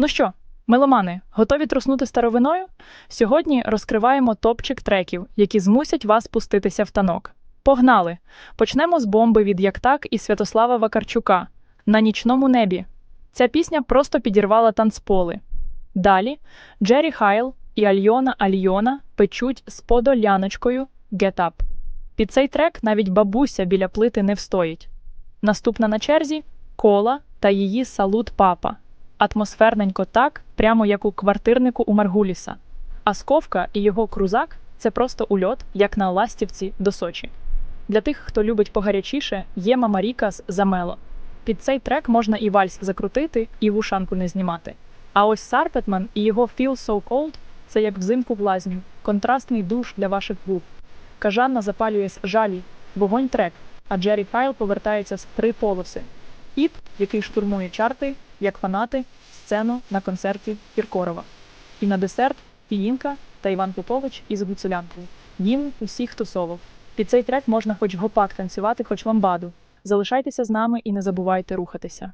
Ну що, меломани, готові труснути старовиною? Сьогодні розкриваємо топчик треків, які змусять вас пуститися в танок. Погнали! Почнемо з бомби від Як так і Святослава Вакарчука на нічному небі. Ця пісня просто підірвала танцполи. Далі Джері Хайл і Альйона Альйона печуть з подоляночкою Get Up. Під цей трек навіть бабуся біля плити не встоїть. Наступна на черзі кола та її салут папа. Атмосферненько так, прямо як у квартирнику у Маргуліса. А Сковка і його крузак це просто ульот, як на ластівці до Сочі. Для тих, хто любить погарячіше, є Мамаріка з Замело. Під цей трек можна і вальс закрутити, і вушанку не знімати. А ось Сарпетман і його Feel So Cold – це як взимку в лазню, контрастний душ для ваших губ. Кажанна запалює з жалі, вогонь трек, а Джері Файл повертається з три полоси. Іт, який штурмує чарти, як фанати, сцену на концерті Кіркорова. І на десерт Фіїнка та Іван Попович із гуцулянкою. Їм усіх тусовок. Під цей трек можна хоч гопак танцювати, хоч ламбаду. Залишайтеся з нами і не забувайте рухатися.